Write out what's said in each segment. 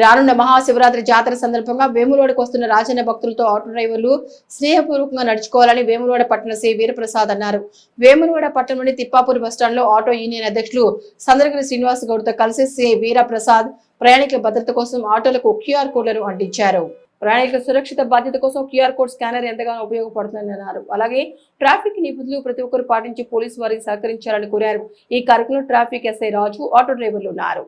రానున్న మహాశివరాత్రి జాతర సందర్భంగా వేములవాడకు వస్తున్న రాజన్న భక్తులతో ఆటో డ్రైవర్లు స్నేహపూర్వకంగా నడుచుకోవాలని వేములవాడ పట్టణ శ్రీ వీరప్రసాద్ అన్నారు. వేములవాడ పట్టణంలోని తిప్పాపూర్ బస్టాండ్లో ఆటో యూనియన్ అధ్యక్షులు సందరగిరి శ్రీనివాస్ గౌడ్తో కలిసి శ్రీ వీరప్రసాద్ ప్రయాణికుల భద్రత కోసం ఆటోలకు క్యూఆర్ కోడ్లను అంటించారు. ప్రయాణికుల సురక్షిత బాధ్యత కోసం క్యూఆర్ కోడ్ స్కానర్ ఎంతగానో ఉపయోగపడుతుందని అన్నారు. అలాగే ట్రాఫిక్ నిబంధనలు ప్రతి ఒక్కరు పాటించి పోలీసు వారికి సహకరించాలని కోరారు. ఈ కార్యక్రమంలో ట్రాఫిక్ ఎస్ఐ రాజు ఆటో డ్రైవర్లు ఉన్నారు.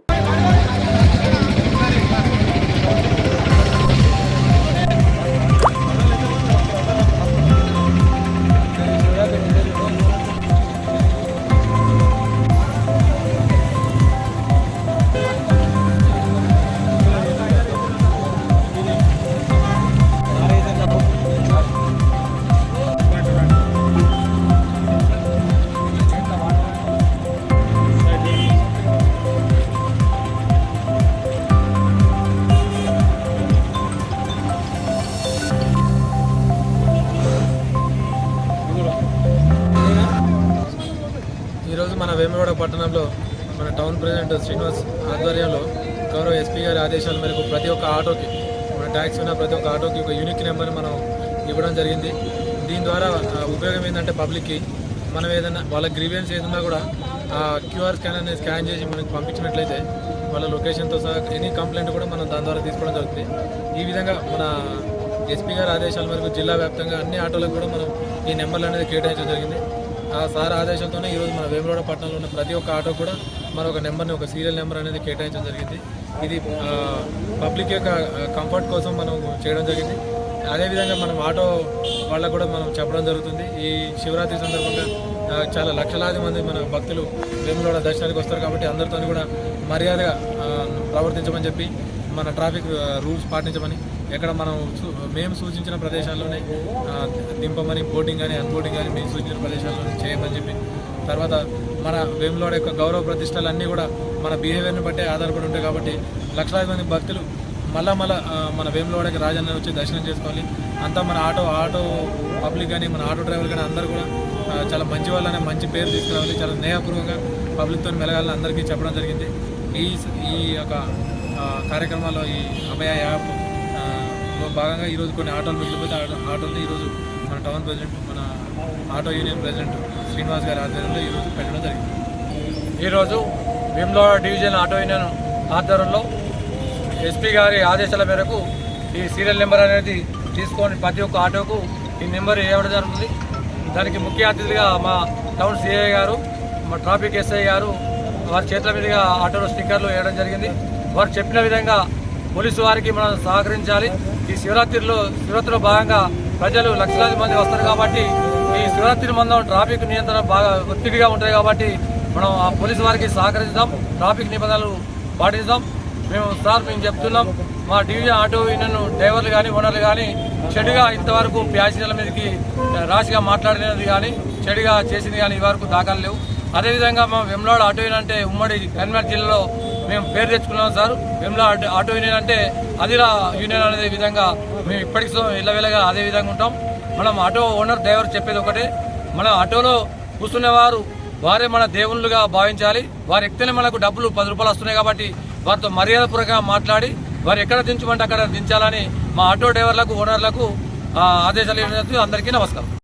వేములవాడ పట్టణంలో మన టౌన్ ప్రెసిడెంట్ శ్రీనివాస్ ఆధ్వర్యంలో గౌరవ ఎస్పీ గారి ఆదేశాల మేరకు ప్రతి ఒక్క ఆటోకి మన ట్యాక్సీ ఉన్న ప్రతి ఒక్క ఆటోకి ఒక యూనిక్ నెంబర్ మనం ఇవ్వడం జరిగింది. దీని ద్వారా ఉపయోగం ఏంటంటే పబ్లిక్కి మనం ఏదైనా వాళ్ళ గ్రీవియన్స్ ఏదన్నా కూడా ఆ క్యూఆర్ స్కాన్ అనేది స్కాన్ చేసి మనకి పంపించినట్లయితే వాళ్ళ లొకేషన్తో సహా ఎనీ కంప్లైంట్ కూడా మనం దాని ద్వారా తీసుకోవడం జరుగుతుంది. ఈ విధంగా మన ఎస్పీ గారి ఆదేశాల మేరకు జిల్లా వ్యాప్తంగా అన్ని ఆటోలకు కూడా మనం ఈ నెంబర్లు అనేది కేటాయించడం జరిగింది. ఆ సార్ ఆదేశంతోనే ఈరోజు మన వేములవాడ పట్టణంలో ఉన్న ప్రతి ఒక్క ఆటో కూడా మన ఒక నెంబర్ని ఒక సీరియల్ నెంబర్ అనేది కేటాయించడం జరిగింది. ఇది పబ్లిక్ యొక్క కంఫర్ట్ కోసం మనం చేయడం జరిగింది. అదేవిధంగా మనం ఆటో వాళ్ళకు కూడా మనం చెప్పడం జరుగుతుంది. ఈ శివరాత్రి సందర్భంగా చాలా లక్షలాది మంది మన భక్తులు వేములవాడ దర్శనానికి వస్తారు కాబట్టి అందరితో కూడా మర్యాదగా ప్రవర్తించమని చెప్పి మన ట్రాఫిక్ రూల్స్ పాటించమని ఎక్కడ మనం సూ- మేము సూచించిన ప్రదేశాల్లోనే దింపమని బోటింగ్ కానీ అన్బోటింగ్ కానీ మేము సూచించిన ప్రదేశాల్లోనే చేయమని చెప్పి తర్వాత మన వేములోడ యొక్క గౌరవ ప్రతిష్టలు అన్నీ కూడా మన బిహేవియర్ని బట్టే ఆధారపడి ఉంటాయి కాబట్టి లక్షలాది మంది భక్తులు మళ్ళా మళ్ళా మన వేములవాడకి రాజన్న వచ్చి దర్శనం చేసుకోవాలి. అంతా మన ఆటో ఆటో పబ్లిక్ కానీ మన ఆటో డ్రైవర్ కానీ అందరూ కూడా చాలా మంచి వాళ్ళనే మంచి పేరు తీసుకురావాలి. చాలా స్నేహపూర్వక పబ్లిక్తో మెలగాలని అందరికీ చెప్పడం జరిగింది. ఈ ఈ యొక్క కార్యక్రమాల్లో ఈ అభయ యాప్ భాగంగా ఈరోజు కొన్ని ఆటోలు మిగిలిపోతే ఆటోలని ఆటోలు ఈరోజు మన టౌన్ ప్రెసిడెంట్ మన ఆటో యూనియన్ ప్రెసిడెంట్ శ్రీనివాస్ గారి ఆధ్వర్యంలో ఈరోజు పెట్టడం జరిగింది. ఈరోజు భీమ్లవాడ డివిజన్ ఆటో యూనియన్ ఆధ్వర్యంలో ఎస్పీ గారి ఆదేశాల మేరకు ఈ సీరియల్ నెంబర్ అనేది తీసుకొని ప్రతి ఒక్క ఆటోకు ఈ నెంబర్ ఇవ్వడం జరుగుతుంది. దానికి ముఖ్య అతిథిగా మా టౌన్ సిఐ గారు మా ట్రాఫిక్ ఎస్ఐ గారు వారి చేతుల మీదుగా ఆటోలో స్టిక్కర్లు వేయడం జరిగింది. వారు చెప్పిన విధంగా పోలీసు వారికి మనం సహకరించాలి. ఈ శివరాత్రిలో శివరాత్రిలో భాగంగా ప్రజలు లక్షలాది మంది వస్తారు కాబట్టి ఈ శివరాత్రి మందం ట్రాఫిక్ నియంత్రణ బాగా ఒత్తిడిగా ఉంటుంది కాబట్టి మనం ఆ పోలీసు వారికి సహకరిద్దాం. ట్రాఫిక్ నిబంధనలు పాటిద్దాం. మేము సార్ మేము చెప్తున్నాం. మా డివిజన్ ఆటో యూనియన్ డ్రైవర్లు కానీ ఓనర్లు కానీ చెడుగా ఇంతవరకు ప్యాసింజర్ల మీదకి రాశిగా మాట్లాడినది కానీ చెడుగా చేసింది కానీ ఇవరకు వరకు దాఖలు లేవు. అదేవిధంగా మా వెమ్లాడ్ ఆటో యూనియన్ అంటే ఉమ్మడి కరీంనగర్ జిల్లాలో మేము పేరు తెచ్చుకున్నాం సార్. వెమ్లాడ్ ఆటో యూనియన్ అంటే అదిలా యూనియన్ అనే విధంగా మేము ఇప్పటికి ఇళ్ళవేళగా అదే విధంగా ఉంటాం. మనం ఆటో ఓనర్ డ్రైవర్ చెప్పేది ఒకటే. మన ఆటోలో కూర్చునేవారు వారే మన దేవుళ్ళుగా భావించాలి. వారు ఎక్కితేనే మనకు డబ్బులు పది రూపాయలు వస్తున్నాయి కాబట్టి వారితో మర్యాదపూర్వకంగా మాట్లాడి వారు ఎక్కడ దించమంటే అక్కడ దించాలని మా ఆటో డ్రైవర్లకు ఓనర్లకు ఆదేశాలు అందరికీ నమస్కారం.